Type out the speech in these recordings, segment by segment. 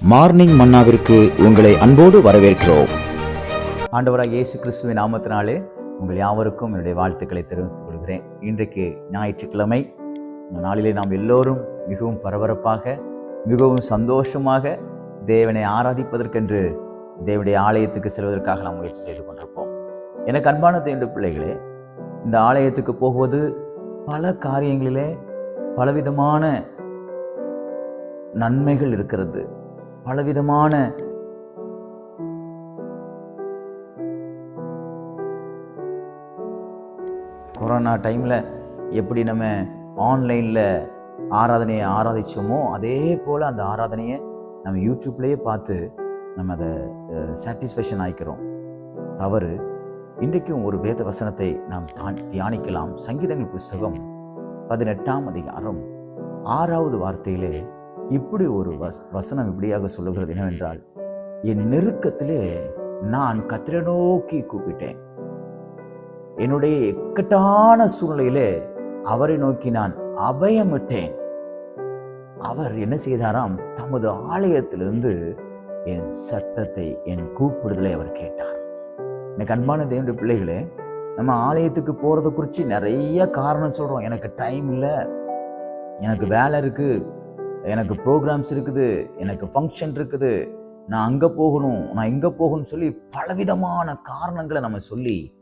Morning மன்னாவிற்கு உங்களை அன்போடு வரவேற்கிறோம். ஆண்டவராக இயேசு கிறிஸ்துவின் நாமத்தினாலே உங்கள் யாவருக்கும் என்னுடைய வாழ்த்துக்களை தெரிவித்துக் கொள்கிறேன். இன்றைக்கு ஞாயிற்றுக்கிழமை. இந்த நாளிலே நாம் எல்லோரும் மிகவும் பரபரப்பாக மிகவும் சந்தோஷமாக தேவனை ஆராதிப்பதற்கென்று தேவனுடைய ஆலயத்துக்கு செல்வதற்காக நாம் முயற்சி செய்து கொண்டிருப்போம். எனக்கு அன்பான தேண்டு பிள்ளைகளே இந்த ஆலயத்துக்கு போகுவது பல காரியங்களிலே பலவிதமான நன்மைகள் இருக்கிறது. பலவிதமான கொரோனா டைமில் எப்படி நம்ம ஆன்லைனில் ஆராதனையை ஆராதிச்சோமோ அதே போல் அந்த ஆராதனையை நம்ம யூடியூப்லேயே பார்த்து நம்ம அதை சாட்டிஸ்ஃபேக்ஷன் ஆயிக்கிறோம். தவறு. இன்றைக்கும் ஒரு வேத வசனத்தை நாம் தியானிக்கலாம். சங்கீதங்கள் புஸ்தகம் பதினெட்டாம் அதிகாரம் ஆறாவது வார்த்தையிலே இப்படி ஒரு வஸ் வசனம் இப்படியாக சொல்லுகிறது என்னவென்றால் என் நெருக்கத்திலே நான் கத்திர நோக்கி கூப்பிட்டேன். என்னுடைய இக்கட்டான சூழ்நிலையிலே அவரை நோக்கி நான் அபயமிட்டேன். அவர் என்ன செய்தாராம்? தமது ஆலயத்திலிருந்து என் சத்தத்தை என் கூப்பிடுதலை அவர் கேட்டார். எனக்கு அன்பான தேவனுடைய பிள்ளைகளே நம்ம ஆலயத்துக்கு போகிறத குறித்து நிறைய காரணம் சொல்கிறோம் எனக்கு டைம் இல்லை. எனக்கு வேலை இருக்குது எனக்கு ப்ரோக்ராம்ஸ் இருக்குது எனக்கு ஃபங்க்ஷன் இருக்குது நான் அங்கே போகணும் நான் இங்கே போகணும்னு சொல்லி பலவிதமான காரணங்களை நம்ம சொல்லி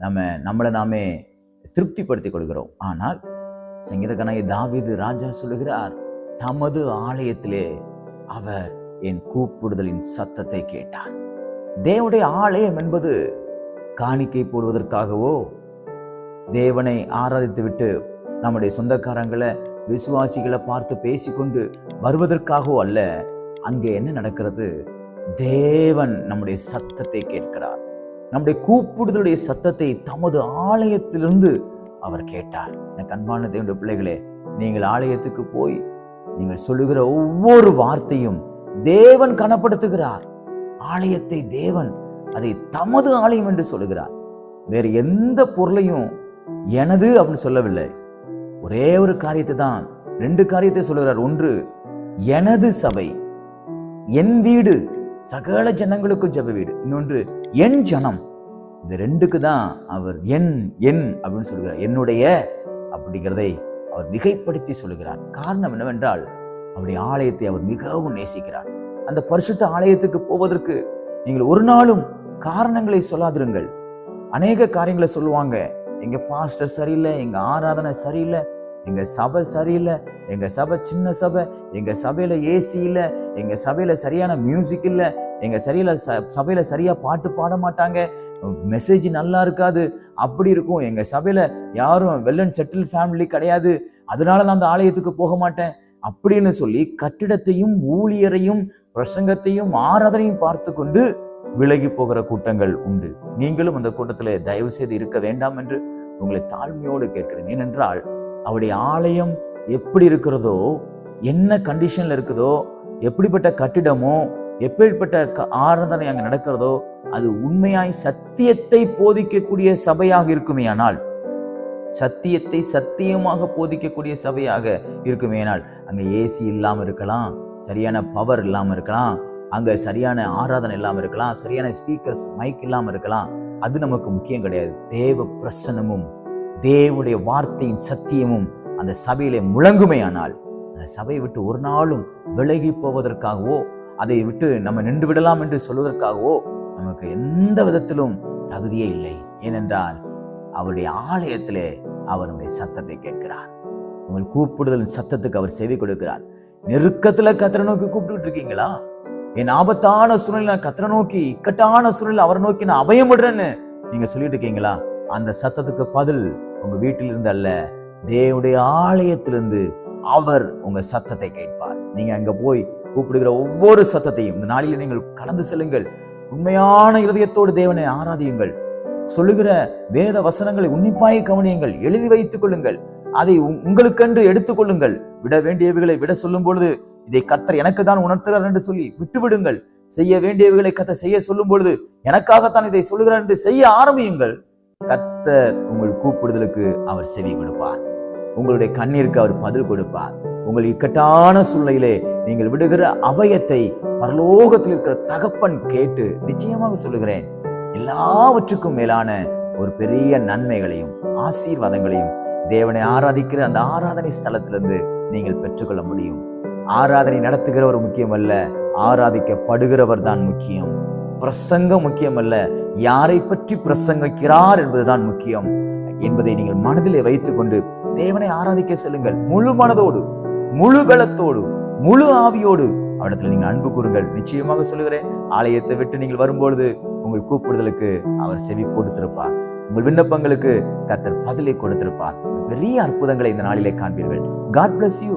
நம்ம நம்மளை நாமே திருப்திப்படுத்திக் கொள்கிறோம். ஆனால் சங்கீதக்கனாய் தாவீது ராஜா சொல்லுகிறார் தமது ஆலயத்திலே அவர் என் கூப்பிடுதலின் சத்தத்தை கேட்டார். தேவனுடைய ஆலயம் என்பது காணிக்கை போடுவதற்காகவோ தேவனை ஆராதித்து விட்டு நம்முடைய சொந்தக்காரங்களை விசுவாசிகளை பார்த்து பேசிக்கொண்டு வருவதற்காகவோ அல்ல அங்கே என்ன நடக்கிறது? தேவன் நம்முடைய சத்தத்தை கேட்கிறார். நம்முடைய கூப்பிடுதலுடைய சத்தத்தை தமது ஆலயத்திலிருந்து அவர் கேட்டார். எனக்கு அன்பான தேவனுடைய பிள்ளைகளே நீங்கள் ஆலயத்துக்கு போய் நீங்கள் சொல்லுகிற ஒவ்வொரு வார்த்தையும் தேவன் கனப்படுத்துகிறார். ஆலயத்தை தேவன் அதை தமது ஆலயம் என்று சொல்லுகிறார். வேறு எந்த பொருளையும் எனது அப்படின்னு சொல்லவில்லை. ஒரே ஒரு காரியத்தை தான் ரெண்டு காரியத்தை சொல்கிறார் ஒன்று எனது சபை. என் வீடு சகல ஜனங்களுக்கும் ஜப வீடு. இன்னொன்று என் ஜனம். இந்த ரெண்டுக்கு தான் அவர் என் என் அப்படின்னு சொல்கிறார் என்னுடைய அப்படிங்கிறதை அவர் மிகைப்படுத்தி சொல்லுகிறார். காரணம் என்னவென்றால் அவருடைய ஆலயத்தை அவர் மிகவும் நேசிக்கிறார். அந்த பரிசுத்த ஆலயத்துக்கு போவதற்கு நீங்கள் ஒரு நாளும் காரணங்களை சொல்லாதிருங்கள். அநேக காரியங்களை சொல்லுவாங்க. எங்கள் பாஸ்டர் சரியில்லை எங்கள் ஆராதனை சரியில்லை எங்கள் சபை சரியில்லை எங்கள் சபை சின்ன சபை எங்கள் சபையில் ஏசி இல்லை எங்கள் சபையில் சரியான மியூசிக் இல்லை எங்கள் சரியில் ச- சபையில் சரியாக பாட்டு பாட மாட்டாங்க மெசேஜ் நல்லா இருக்காது அப்படி இருக்கும். எங்கள் சபையில் யாரும் வெல் அண்ட் செட்டில் ஃபேமிலி கிடையாது அதனால நான் அந்த ஆலயத்துக்கு போக மாட்டேன் அப்படின்னு சொல்லி கட்டிடத்தையும் ஊழியரையும் பிரசங்கத்தையும் ஆராதனையும் பார்த்து கொண்டு விலகி போகிற கூட்டங்கள் உண்டு. நீங்களும் அந்த கூட்டத்தில் தயவு செய்து இருக்க வேண்டாம் என்று உங்களை தாழ்மையோடு கேட்கிறேன். ஏனென்றால் அவருடைய ஆலயம் எப்படி இருக்கிறதோ என்ன கண்டிஷன்ல இருக்குதோ எப்படிப்பட்ட கட்டிடமோ எப்படிப்பட்ட க- ஆராதனை அங்கே நடக்கிறதோ அது உண்மையாய் சத்தியத்தை போதிக்கக்கூடிய சபையாக இருக்குமேயானால் சத்தியத்தை சத்தியமாக போதிக்கக்கூடிய சபையாக இருக்குமேயானால் அங்கே ஏசி இல்லாமல் இருக்கலாம் சரியான பவர் இல்லாமல் இருக்கலாம் அங்கே சரியான ஆராதனை இல்லாமல் இருக்கலாம் சரியான ஸ்பீக்கர்ஸ் மைக் இல்லாமல் இருக்கலாம். அது நமக்கு முக்கியம் கிடையாது. தேவ பிரசன்னமும் தேவனுடைய வார்த்தையின் சத்தியமும் அந்த சபையிலே முழங்குமையானால் அந்த சபையை விட்டு ஒரு நாளும் விலகி போவதற்காகவோ அதை விட்டு நம்ம நின்று விடலாம் என்று சொல்வதற்காகவோ நமக்கு எந்த விதத்திலும் தகுதியே இல்லை. ஏனென்றால் அவருடைய ஆலயத்திலே அவருடைய சத்தத்தை கேட்கிறார். உங்கள் கூப்பிடுதலின் சத்தத்துக்கு அவர் செவி கொடுக்கிறார். நெருக்கத்தில் கத்திர நோக்கி கூப்பிட்டு இருக்கீங்களா? என் ஆபத்தான சூழ்நிலை நான் கத்திர நோக்கி இக்கட்டான சூழ்நிலை அவரை நோக்கி நான் அபயம் விடுறேன்னு நீங்க சொல்லிட்டு இருக்கீங்களா? அந்த சத்தத்துக்கு பதில் உங்க வீட்டிலிருந்து அல்ல. தேவனுடைய ஆலயத்திலிருந்து அவர் உங்க சத்தத்தை கேட்பார். நீங்க அங்க போய் கூப்பிடுகிற ஒவ்வொரு சத்தத்தையும் இந்த நாளில் நீங்கள் கடந்து செல்லுங்கள். உண்மையான இருதயத்தோடு தேவனை ஆராதியுங்கள். சொல்லுகிற வேத வசனங்களை உன்னிப்பாய் கவனியுங்கள். எழுதி வைத்துக் கொள்ளுங்கள். அதை உங்களுக்கென்று எடுத்துக்கொள்ளுங்கள் விட வேண்டியவைகளை விட சொல்லும் பொழுது இதை கர்த்தர் எனக்கு தான் உணர்த்துகிறார் என்று சொல்லி விட்டுவிடுங்கள். செய்ய வேண்டியவைகளை கத்த செய்ய சொல்லும் பொழுது எனக்காகத்தான் இதை சொல்லுகிறார் என்று செய்ய ஆரம்பியுங்கள். கர்த்தர் உங்கள் கூப்பிடுதலுக்கு அவர் செவி கொடுப்பார். உங்களுடைய கண்ணீருக்கு அவர் பதில் கொடுப்பார். உங்கள் இக்கட்டான சூழ்நிலையிலே நீங்கள் விடுகிற அபயத்தை பரலோகத்தில் இருக்கிற தகப்பன் கேட்டு நிச்சயமாக சொல்லுகிறேன். எல்லாவற்றுக்கும் மேலான ஒரு பெரிய நன்மைகளையும் ஆசீர்வாதங்களையும் தேவனை ஆராதிக்கிற அந்த ஆராதனை ஸ்தலத்திலிருந்து நீங்கள் பெற்றுக்கொள்ள முடியும். ஆராதனை நடத்துகிறவர் முக்கியம் அல்ல ஆராதிக்கப்படுகிறவர் தான் முக்கியம். பிரசங்கம் முக்கியம் அல்ல யாரை பற்றி பிரசங்கிக்கிறார் என்பதுதான் முக்கியம். என்பதை நீங்கள் மனதிலே வைத்துக்கொண்டு தேவனை ஆராதிக்க செல்லுங்கள். முழு மனதோடு முழு பலத்தோடு முழு ஆவியோடு அவரிடத்தில் நீங்கள் அன்பு கூறுங்கள். நிச்சயமாக சொல்லுகிறேன் ஆலயத்தை விட்டு நீங்கள் வரும்பொழுது உங்கள் கூப்பிடுதலுக்கு அவர் செவி கொடுத்திருப்பார். உங்கள் விண்ணப்பங்களுக்கு கர்த்தர் பதிலை கொடுத்திருப்பார். பெரிய அற்புதங்களை இந்த நாளிலே காண்பீர்கள். God bless you